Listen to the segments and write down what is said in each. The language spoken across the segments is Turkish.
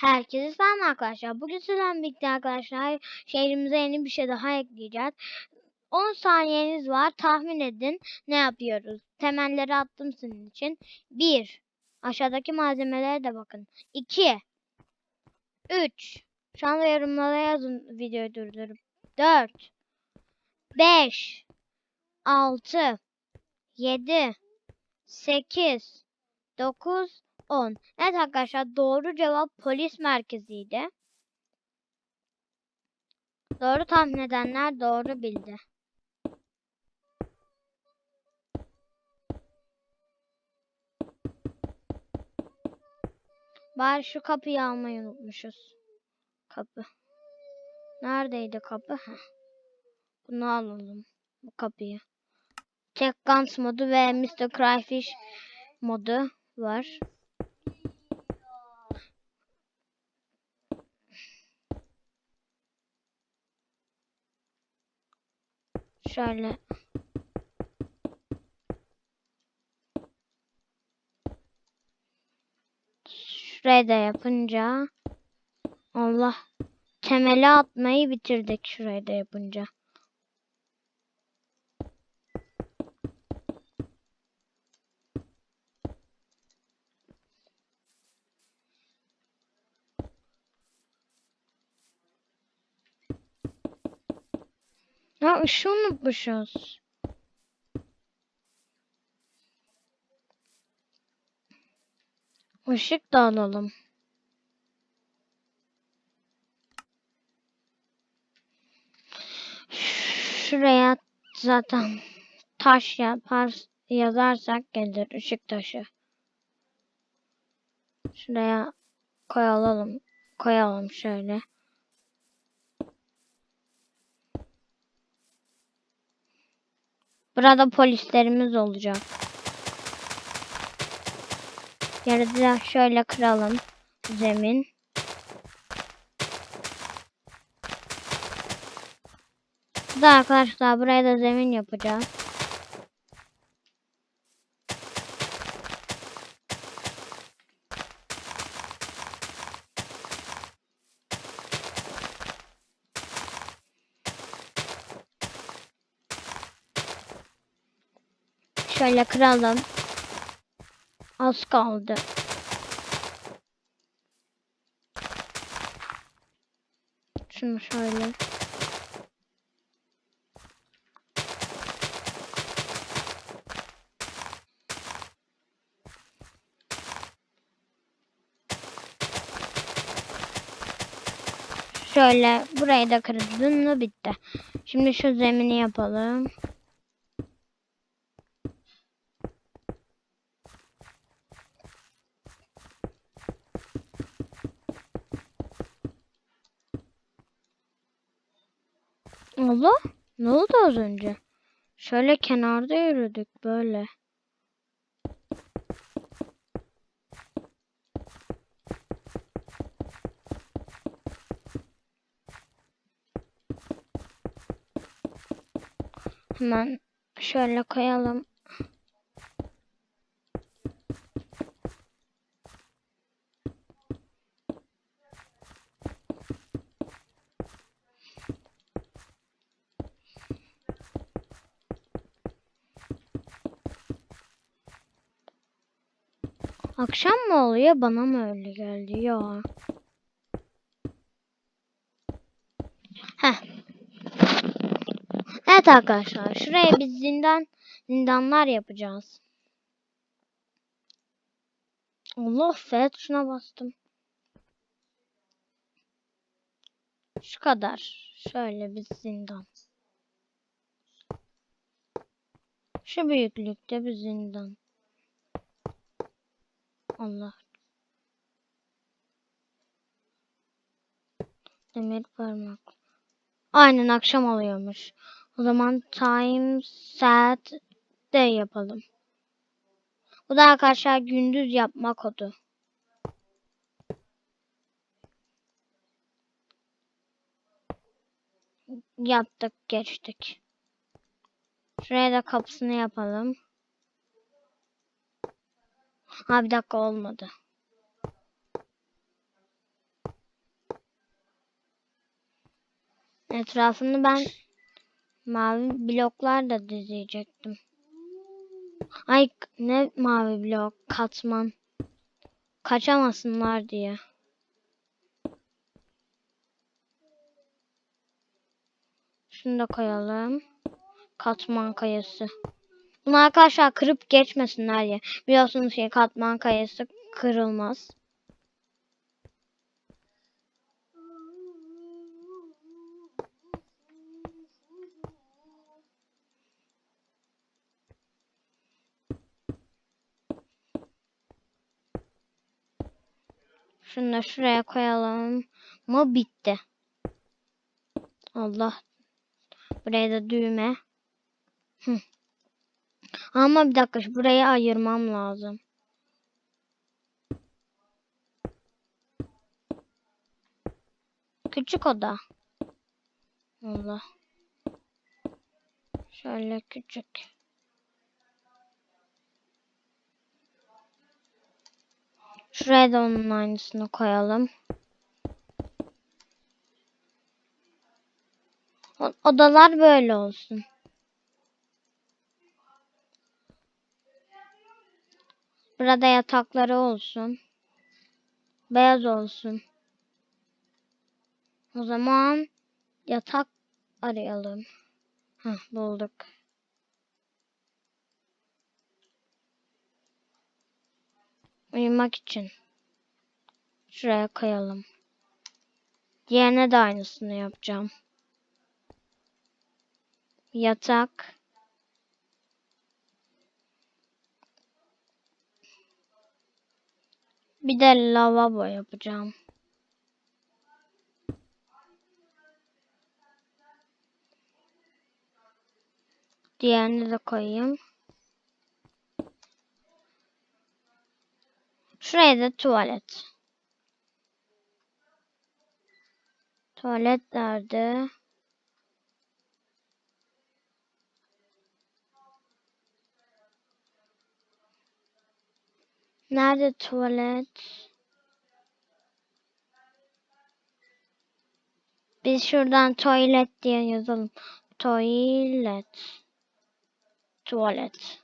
Herkese selam arkadaşlar. Bugün sizlerle birlikte arkadaşlar şehrimize yeni bir şey daha ekleyeceğiz. 10 saniyeniz var. Tahmin edin ne yapıyoruz. Temelleri attım sizin için. 1. Aşağıdaki malzemelere de bakın. 2. 3. Şu anda yorumlara yazın videoyu durdurup. 4. 5. 6. 7. 8. 9. 10. Evet arkadaşlar doğru cevap polis merkeziydi. Doğru tahmin edenler doğru bildi. Bari şu kapıyı almayı unutmuşuz. Kapı. Neredeydi kapı? Heh. Bunu alalım. Bu kapıyı. Tek Guns modu ve Mr. Cryfish modu var. Şöyle. Şuraya da yapınca Allah temeli atmayı bitirdik şurayı da yapınca. Ya ışığı unutmuşuz. Işık da alalım. Şuraya zaten taş yapar yazarsak gelir ışık taşı. Şuraya koyalım. Koyalım şöyle. Burada polislerimiz olacak. Yarıda da şöyle kıralım zemin. Da arkadaşlar buraya da zemin yapacağız. Şöyle kıralım. Az kaldı. Şunu şöyle. Şöyle burayı da kırdın mı bitti. Şimdi şu zemini yapalım. Allah ne oldu az önce? Şöyle kenarda yürüdük böyle. Hemen şöyle koyalım. Akşam mı oluyor? Bana mı öyle geldi ya? Heh. Evet arkadaşlar. Şuraya biz zindan zindanlar yapacağız. Allah F tuşuna bastım. Şu kadar. Şöyle bir zindan. Şu büyüklükte bir zindan. Allah. Demir parmak. Aynen akşam oluyormuş. O zaman time set de yapalım. Bu da arkadaşlar gündüz yapma kodu. Yaptık geçtik. Şuraya da kapısını yapalım. Ha bir dakika olmadı. Etrafını ben mavi bloklarla düzleyecektim. Ay ne mavi blok katman. Kaçamasınlar diye. Şunu da koyalım. Katman kayası. Bunu arkadaşlar kırıp geçmesinler diye. Biliyorsunuz ki katman kayası kırılmaz. Şunu da şuraya koyalım mı bitti. Allah. Buraya da düğme. Hı. Ama bir dakika burayı ayırmam lazım. Küçük oda. Allah. Şöyle küçük. Şuraya da onun aynısını koyalım. Odalar böyle olsun. Burada yatakları olsun. Beyaz olsun. O zaman yatak arayalım. Heh, bulduk. Uyumak için. Şuraya koyalım. Diğerine de aynısını yapacağım. Yatak. Bir de lavabo yapacağım. Diğerini de koyayım. Şuraya da tuvalet. Tuvalet nerede? Nerede tuvalet? Biz şuradan tuvalet diye yazalım. Tuvalet. Tuvalet.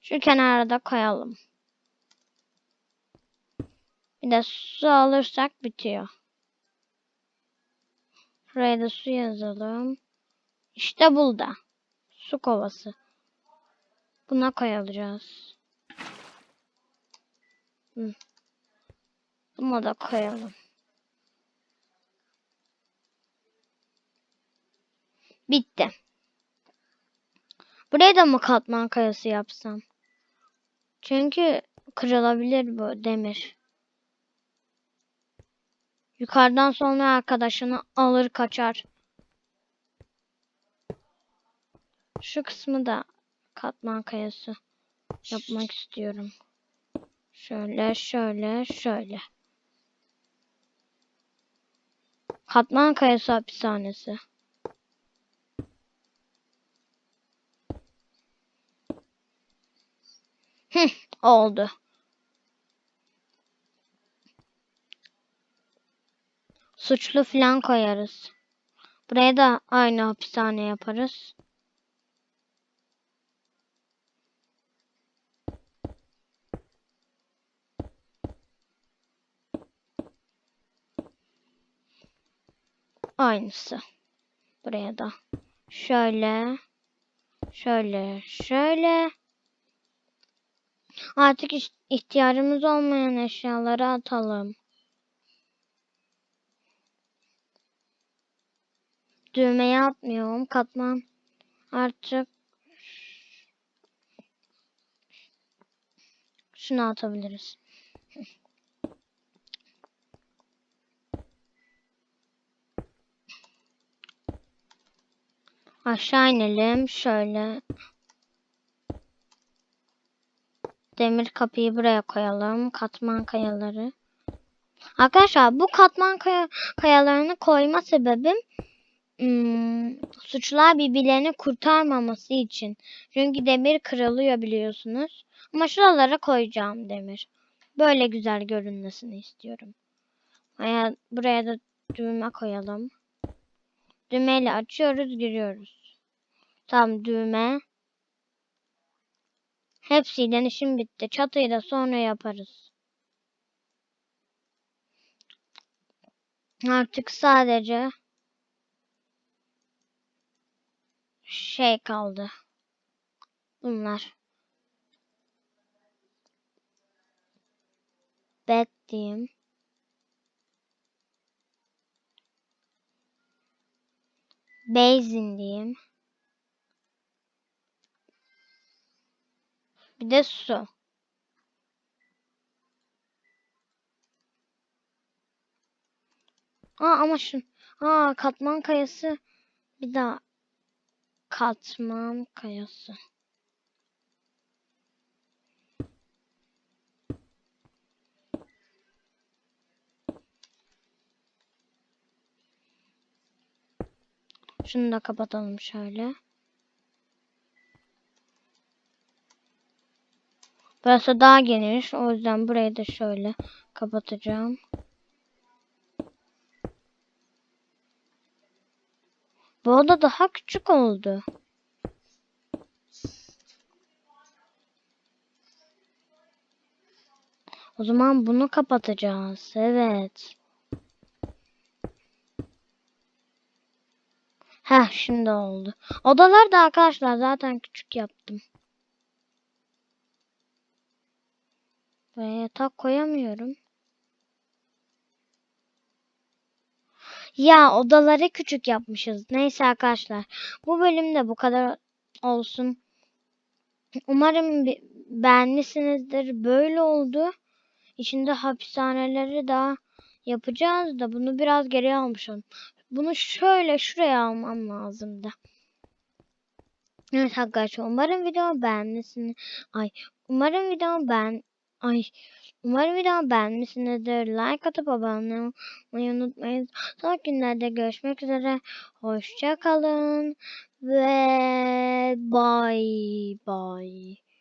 Şu kenara da koyalım. Bir de su alırsak bitiyor. Şuraya da su yazalım. İşte burada. Su kovası. Buna koyacağız. Hı. Buna da koyalım. Bitti. Buraya da mı katman kayası yapsam? Çünkü kırılabilir bu demir. Yukarıdan sonra arkadaşını alır kaçar. Şu kısmı da katman kayası yapmak istiyorum. Şöyle, şöyle, şöyle. Katman kayası hapishanesi. Hıh, oldu. Suçlu falan koyarız. Buraya da aynı hapishane yaparız. Aynısı. Buraya da. Şöyle. Şöyle. Şöyle. Artık ihtiyacımız olmayan eşyaları atalım. Düğmeye atmıyorum. Katman artık şunu atabiliriz. Aşağı inelim. Şöyle. Demir kapıyı buraya koyalım. Katman kayaları. Arkadaşlar bu katman kaya, kayalarını koyma sebebim hmm, suçlular birbirlerini kurtarmaması için. Çünkü demir kırılıyor biliyorsunuz. Ama şuralara koyacağım demir. Böyle güzel görünmesini istiyorum. Buraya da düğme koyalım. Düğmeyle açıyoruz, giriyoruz. Tam düğme. Hepsiyle işim bitti. Çatıyı da sonra yaparız. Artık sadece şey kaldı. Bunlar. Bed. Basin diyeyim. Bir de su. Aa ama şu aa katman kayası bir daha katman kayası. Şunu da kapatalım şöyle. Burası daha geniş. O yüzden burayı da şöyle kapatacağım. Bu oda daha küçük oldu. O zaman bunu kapatacağız. Evet. Heh şimdi oldu. Odalar da arkadaşlar zaten küçük yaptım. Buraya yatak koyamıyorum. Ya odaları küçük yapmışız. Neyse arkadaşlar. Bu bölümde bu kadar olsun. Umarım be- beğenmişsinizdir. Böyle oldu. İçinde hapishaneleri daha yapacağız da bunu biraz geriye almışım. Bunu şöyle şuraya almam lazımdı. Evet arkadaşlar umarım videomu beğenmişsiniz. Ay umarım videomu beğen... Ay umarım videomu beğenmişsinizdir. Like atıp abone olmayı unutmayın. Sonraki günlerde görüşmek üzere. Hoşça kalın ve bye bye.